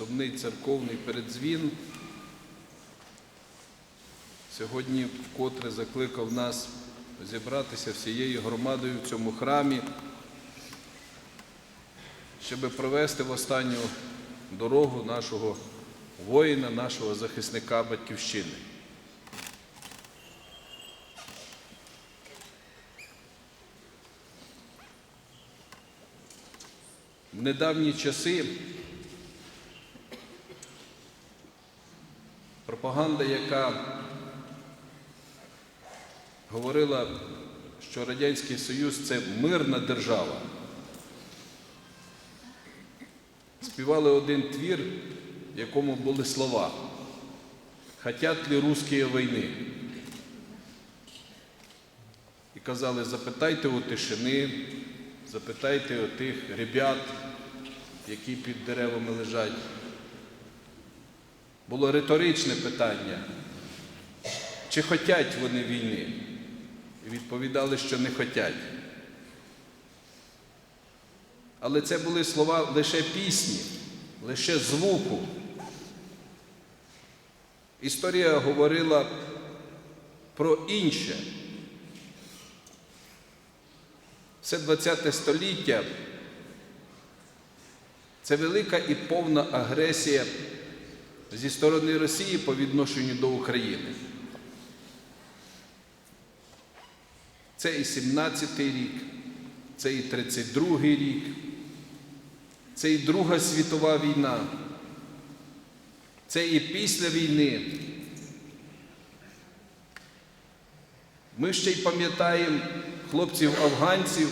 сумний церковний передзвін сьогодні вкотре закликав нас зібратися всією громадою в цьому храмі, щоб провести в останню дорогу нашого воїна, нашого захисника Батьківщини. В недавні часи пропаганда, яка говорила, що Радянський Союз це мирна держава. Співали один твір, в якому були слова «Хотят ли русские війни? І казали, запитайте у тишини, запитайте у тих ребят, які під деревами лежать. Було риторичне питання, чи хотять вони війни? І відповідали, що не хотять. Але це були слова лише пісні, лише звуку. Історія говорила про інше. Все ХХ століття це велика і повна агресія зі сторони Росії по відношенню до України. Це і 17-й рік, це і 32-й рік, це і Друга світова війна, це і після війни. Ми ще й пам'ятаємо хлопців-афганців,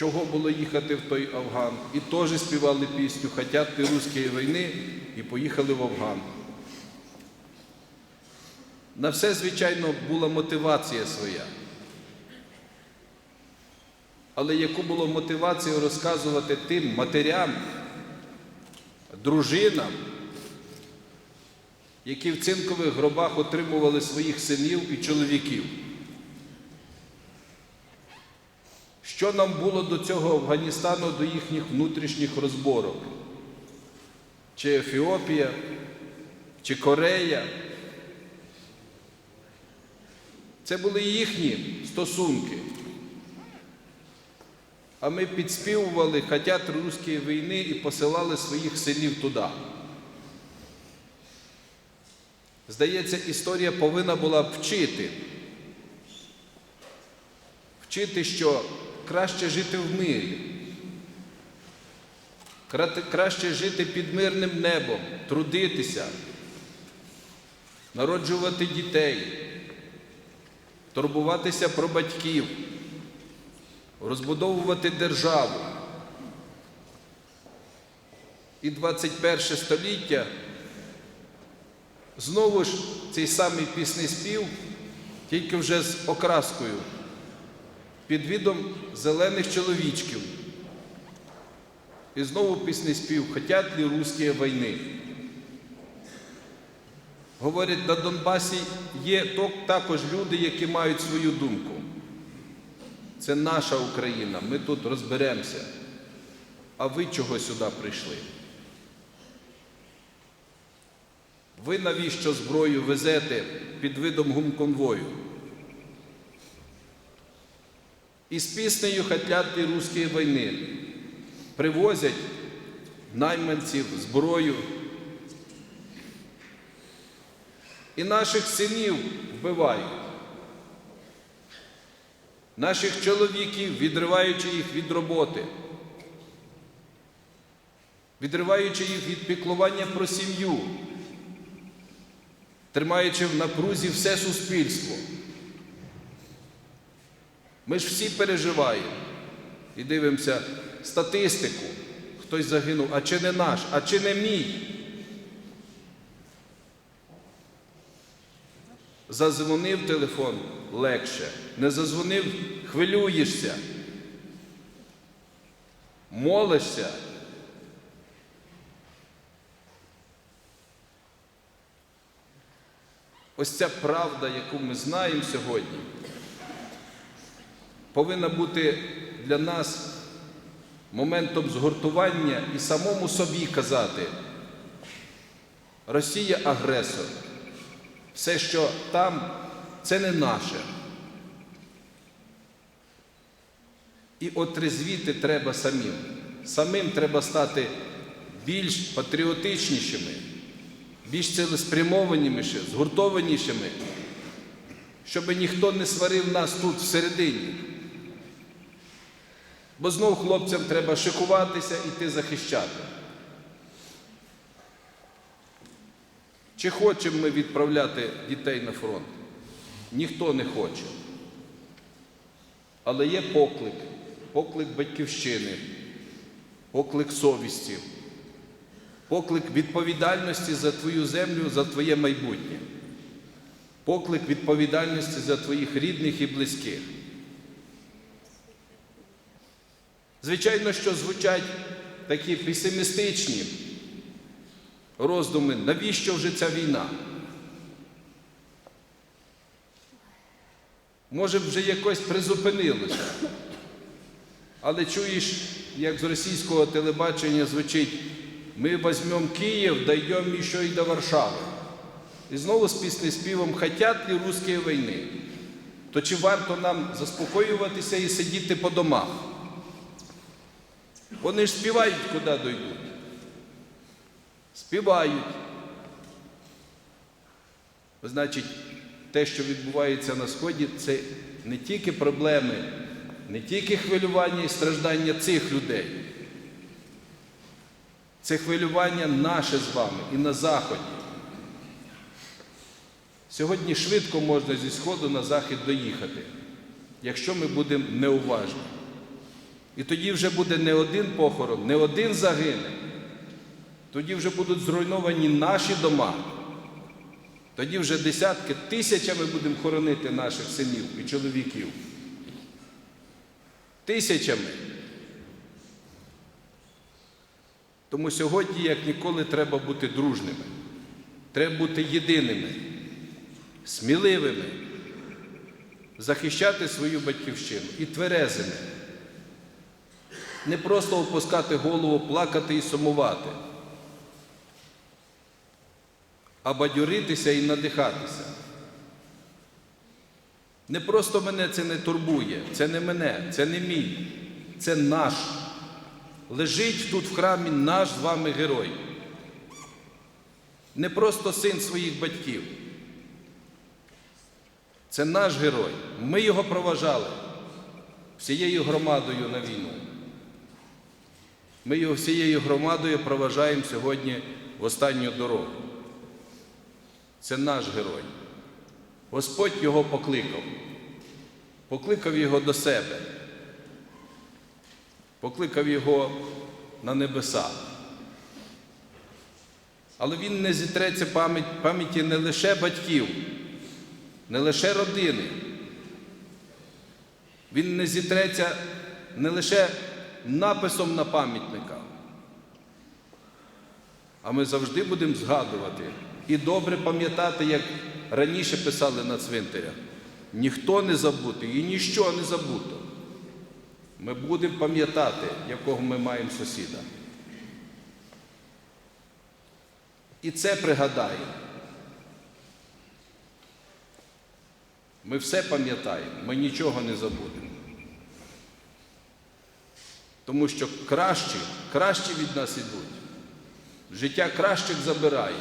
чого було їхати в той Афган. І теж співали пісню «Хотять ти русської війни і поїхали в Афган. На все, звичайно, була мотивація своя. Але яку було мотивацію розказувати тим матерям, дружинам, які в цинкових гробах отримували своїх синів і чоловіків? Що нам було до цього Афганістану, до їхніх внутрішніх розборок? Чи Ефіопія, чи Корея? Це були їхні стосунки. А ми підспівували «Хотять русської війни і посилали своїх синів туди. Здається, історія повинна була вчити. Вчити, що краще жити в мирі, краще жити під мирним небом, трудитися, народжувати дітей, турбуватися про батьків, розбудовувати державу. І 21 століття знову ж цей самий пісний спів, тільки вже з окраскою під відом зелених чоловічків. І знову пісний спів «Хотять ли русські війни. Говорять, на Донбасі є також люди, які мають свою думку. Це наша Україна, ми тут розберемося. А ви чого сюди прийшли? Ви навіщо зброю везете під видом гумконвою? І з піснею «Хотять ли русські війни привозять найманців, зброю. І наших синів вбивають, наших чоловіків, відриваючи їх від роботи, відриваючи їх від піклування про сім'ю, тримаючи в напрузі все суспільство. Ми ж всі переживаємо і дивимося статистику. Хтось загинув, а чи не наш, а чи не мій? Зазвонив телефон легше, не зазвонив, хвилюєшся, молишся. Ось ця правда, яку ми знаємо сьогодні, повинна бути для нас моментом згуртування і самому собі казати, Росія агресор. Все, що там, це не наше. І отрезвіти треба самим. Самим треба стати більш патріотичнішими, більш цілеспрямованішими, згуртованішими, щоб ніхто не сварив нас тут всередині. Бо знов хлопцям треба шикуватися і йти захищати. Чи хочемо ми відправляти дітей на фронт? Ніхто не хоче. Але є поклик, поклик батьківщини, поклик совісті, поклик відповідальності за твою землю, за твоє майбутнє, поклик відповідальності за твоїх рідних і близьких. Звичайно, що звучать такі песимістичні роздуми, навіщо вже ця війна? Може вже якось призупинилося. Але чуєш, як з російського телебачення звучить, ми візьмемо Київ, дійдемо ще й до Варшави. І знову з пісні співом «Хотять ли русські війни? То чи варто нам заспокоюватися і сидіти по домах? Вони ж співають, куди дойдуть. Співають. Значить, те, що відбувається на Сході, це не тільки проблеми, не тільки хвилювання і страждання цих людей. Це хвилювання наше з вами і на Заході. Сьогодні швидко можна зі Сходу на Захід доїхати, якщо ми будемо неуважні. І тоді вже буде не один похорон, не один загине. Тоді вже будуть зруйновані наші дома. Тоді вже десятки тисячами будемо хоронити наших синів і чоловіків. Тисячами. Тому сьогодні, як ніколи, треба бути дружними. Треба бути єдиними, сміливими, захищати свою батьківщину і тверезими. Не просто опускати голову, плакати і сумувати а бадьоритися і надихатися. Не просто мене це не турбує, це не мене, це не мій, це наш. Лежить тут в храмі наш з вами герой. Не просто син своїх батьків. Це наш герой. Ми його проважали всією громадою на війну. Ми його всією громадою проважаємо сьогодні в останню дорогу. Це наш герой. Господь його покликав, покликав його до себе, покликав його на небеса. Але він не зітреться пам'ять, пам'яті не лише батьків, не лише родини. Він не зітреться не лише написом на пам'ятниках, а ми завжди будемо згадувати. І добре пам'ятати, як раніше писали на цвинтарях. Ніхто не забутий і ніщо не забуто. Ми будемо пам'ятати, якого ми маємо сусіда. І це пригадаємо. Ми все пам'ятаємо, ми нічого не забудемо. Тому що кращі, кращі від нас ідуть. Життя кращих забирає.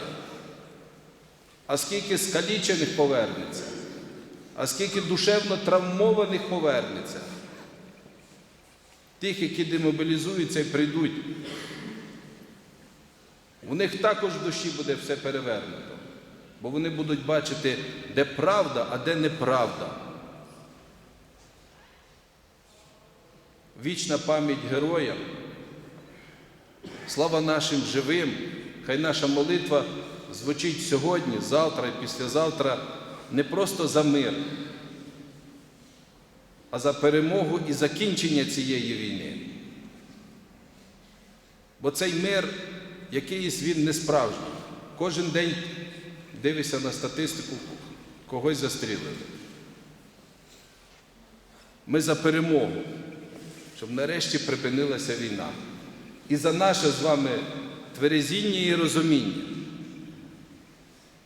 А скільки скалічених повернеться, а скільки душевно травмованих повернеться, тих, які демобілізуються і прийдуть, у них також в душі буде все перевернуто, бо вони будуть бачити, де правда, а де неправда. Вічна пам'ять героям, слава нашим живим, хай наша молитва звучить сьогодні, завтра і післязавтра не просто за мир, а за перемогу і закінчення цієї війни. Бо цей мир, якийсь він не справжній. Кожен день дивишся на статистику, когось застрілили. Ми за перемогу, щоб нарешті припинилася війна. І за наше з вами тверезіння і розуміння.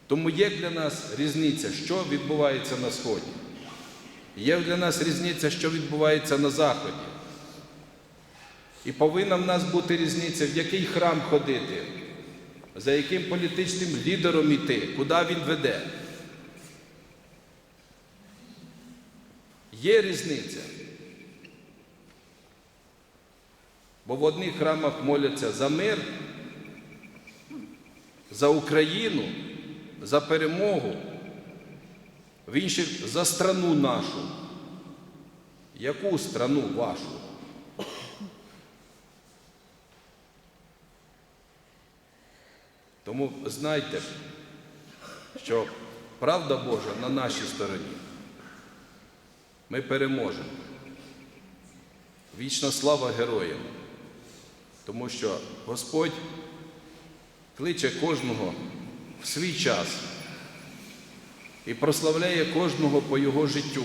Тому є для нас різниця, що відбувається на Сході. Є для нас різниця, що відбувається на Заході. І повинна в нас бути різниця, в який храм ходити, за яким політичним лідером іти, куди він веде. Є різниця. Бо в одних храмах моляться за мир, за Україну, за перемогу, в інших за страну нашу. Яку страну вашу? Тому знайте, що правда Божа на нашій стороні. Ми переможемо. Вічна слава героям. Тому що Господь кличе кожного в свій час і прославляє кожного по його життю.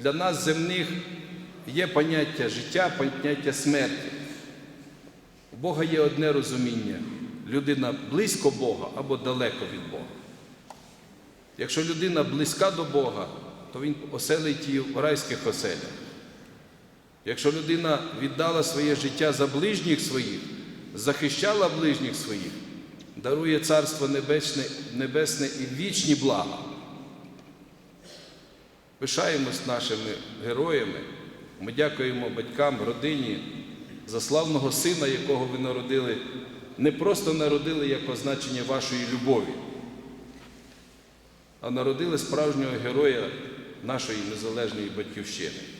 Для нас земних є поняття життя, поняття смерті. У Бога є одне розуміння людина близько Бога або далеко від Бога. Якщо людина близька до Бога, то Він оселить її в райських оселях. Якщо людина віддала своє життя за ближніх своїх, захищала ближніх своїх, дарує Царство Небесне, Небесне і вічні блага. Пишаємось нашими героями. Ми дякуємо батькам, родині за славного сина, якого ви народили, не просто народили як означення вашої любові, а народили справжнього героя нашої незалежної батьківщини.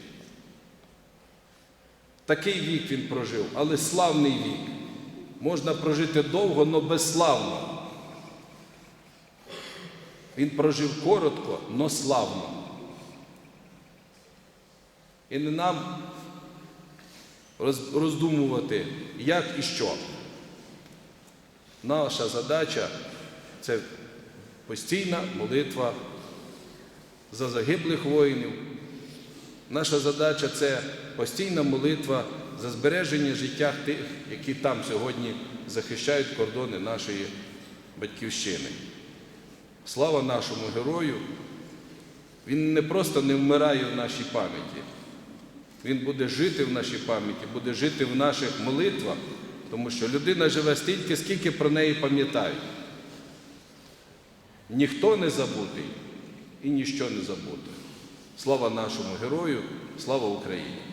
Такий вік він прожив, але славний вік. Можна прожити довго, але безславно. Він прожив коротко, но славно. І не нам роздумувати, як і що. Наша задача це постійна молитва за загиблих воїнів. Наша задача це постійна молитва за збереження життя тих, які там сьогодні захищають кордони нашої батьківщини. Слава нашому герою! Він не просто не вмирає в нашій пам'яті. Він буде жити в нашій пам'яті, буде жити в наших молитвах, тому що людина живе стільки, скільки про неї пам'ятають. Ніхто не забутий і ніщо не забуде. Слава нашому герою, слава Україні!